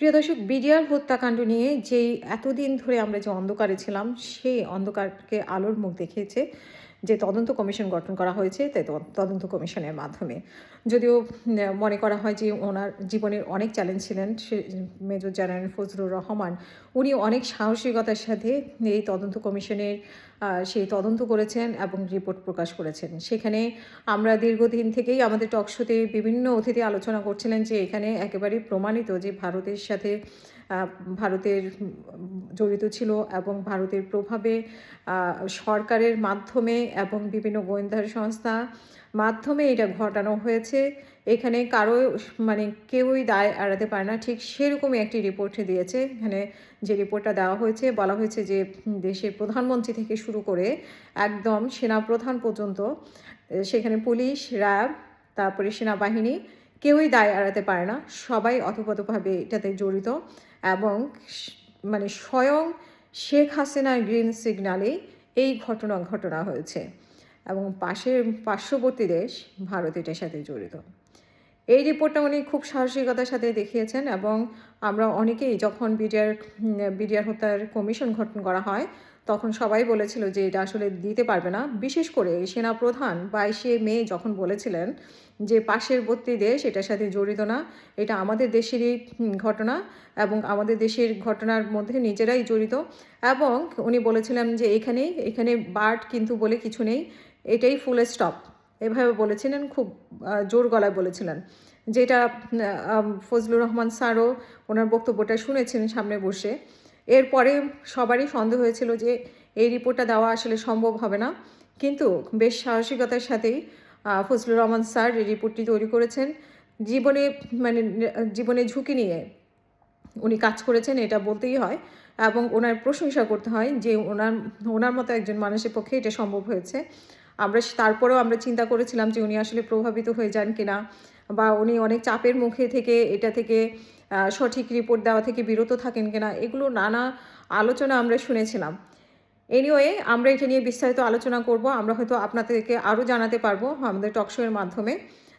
প্রিয় দর্শক, বিডিআর হত্যাকাণ্ড নিয়ে যেই এতদিন ধরে আমরা যে অন্ধকারে ছিলাম, সেই অন্ধকারকে আলোর মুখ দেখিয়েছে যে তদন্ত কমিশন গঠন করা হয়েছে, তাই তদন্ত কমিশনের মাধ্যমে। যদিও মনে করা হয় যে ওনার জীবনের অনেক চ্যালেঞ্জ ছিলেন, সে, মেজর জেনারেল ফজলুর রহমান। উনি অনেক সাহসিকতার সাথে এই তদন্ত কমিশনের সেই তদন্ত করেছেন এবং রিপোর্ট প্রকাশ করেছেন। সেখানে আমরা দীর্ঘদিন থেকেই আমাদের টকশোতে বিভিন্ন অতিথি আলোচনা করছিলেন যে এখানে একেবারে প্রমাণিত যে ভারতের সাথে ভারতের জড়িত ছিল এবং ভারতের প্রভাবে সরকারের মাধ্যমে এবং বিভিন্ন গোয়েন্দা সংস্থা মাধ্যমে এটা ঘটানো হয়েছে। এখানে কারও মানে কেউই দায় এড়াতে পারে না। ঠিক সেরকমই একটি রিপোর্ট দিয়েছে। এখানে যে রিপোর্টটা দেওয়া হয়েছে, বলা হয়েছে যে দেশের প্রধানমন্ত্রী থেকে শুরু করে একদম সেনাপ্রধান পর্যন্ত সেখানে পুলিশ, র্যাব, তারপরে সেনাবাহিনী কেউই দায় এড়াতে পারে না। সবাই অথপথভাবে এটাতে জড়িত এবং মানে স্বয়ং শেখ হাসিনার গ্রিন সিগনালেই এই ঘটনা ঘটনা হয়েছে এবং পাশের, পার্শ্ববর্তী দেশ ভারত এটার সাথে জড়িত। এই রিপোর্টটা উনি খুব সাহসিকতার সাথে দেখিয়েছেন এবং আমরা অনেকেই যখন বিডিআর বিডিআর হত্যার কমিশন গঠন করা হয়, তখন সবাই বলেছিল যে এটা আসলে দিতে পারবে না। বিশেষ করে সেনাপ্রধান বাইশে মে যখন বলেছিলেন যে পাশের পাশেরবর্তী দেশ এটার সাথে জড়িত না, এটা আমাদের দেশেরই ঘটনা এবং আমাদের দেশের ঘটনার মধ্যে নিজেরাই জড়িত এবং উনি বলেছিলেন যে এখানে এখানে বার্ড কিন্তু বলে কিছু নেই, এটাই ফুল স্টপ এভাবে বলেছিলেন, খুব জোর গলায় বলেছিলেন। যেটা ফজলুর রহমান স্যারও ওনার বক্তব্যটা শুনেছেন সামনে বসে। এরপরে সবারই সন্দেহ হয়েছিল যে এই রিপোর্টটা দেওয়া আসলে সম্ভব হবে না। কিন্তু বেশ সাহসিকতার সাথেই ফজলুর রহমান স্যার এই রিপোর্টটি তৈরি করেছেন। জীবনে মানে জীবনে ঝুঁকি নিয়ে উনি কাজ করেছেন, এটা বলতেই হয়। এবং ওনার প্রশংসা করতে হয় যে ওনার ওনার মতো একজন মানুষের পক্ষে এটা সম্ভব হয়েছে। আমরা তারপরেও আমরা চিন্তা করেছিলাম যে উনি আসলে প্রভাবিত হয়ে যান কিনা বা উনি অনেক চাপের মুখে থেকে, এটা থেকে সঠিক রিপোর্ট দেওয়া থেকে বিরত থাকেন কিনা, এগুলো নানা আলোচনা আমরা শুনেছিলাম। এনিওয়ে আমরা এটা নিয়ে বিস্তারিত আলোচনা করব। আমরা হয়তো আপনাদেরকে আরও জানাতে পারব আমাদের টকশোয়ের মাধ্যমে।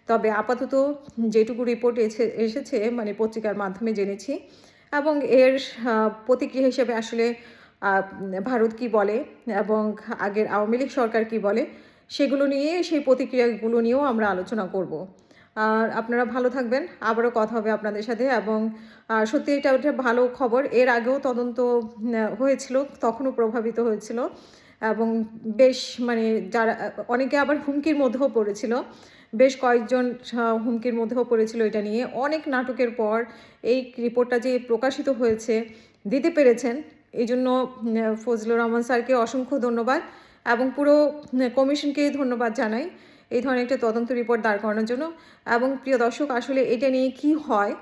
তবে আপাতত যেটুকু রিপোর্ট এসে এসেছে মানে পত্রিকার মাধ্যমে জেনেছি এবং এর প্রতিক্রিয়া হিসেবে আসলে ভারত কি বলে এবং আগের আওয়ামী লীগ সরকার কি বলে সেগুলো নিয়ে, সেই প্রতিক্রিয়াগুলো নিয়েও আমরা আলোচনা করব। আর আপনারা ভালো থাকবেন। আবারও কথা হবে আপনাদের সাথে এবং সত্যি এটা একটা ভালো খবর। এর আগেও তদন্ত হয়েছিল, তখনও প্রভাবিত হয়েছিল এবং বেশ মানে যারা, অনেকে আবার হুমকির মধ্যেও পড়েছিল। বেশ কয়েকজন হুমকির মধ্যেও পড়েছিল এটা নিয়ে। অনেক নাটকের পর এই রিপোর্টটা যে প্রকাশিত হয়েছে, দিতে পেরেছেন। এই জন্য ফজলুর রহমান স্যারকে অসংখ্য ধন্যবাদ। এবং পুরো উম, কমিশনকেই ধন্যবাদ জানাই এই ধরনের একটা তদন্ত রিপোর্ট দাঁড় করানোর জন্য। এবং প্রিয় দর্শক আসলে এটা নিয়ে কি হয়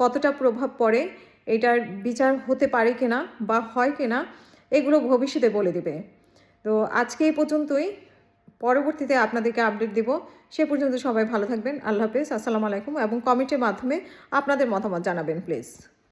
কতটা প্রভাব পড়ে এটার বিচার হতে পারে কিনা বা হয় কিনা এগুলো ভবিষ্যতে বলে দেবে। তো আজকে এই পর্যন্তই। পরবর্তীতে আপনাদেরকে আপডেট দিব। সে পর্যন্ত সবাই ভালো থাকবেন। আল্লাহ হাফেজ। আসসালামু আলাইকুম। এবং কমেন্টের মাধ্যমে আপনাদের মতামত জানাবেন প্লিজ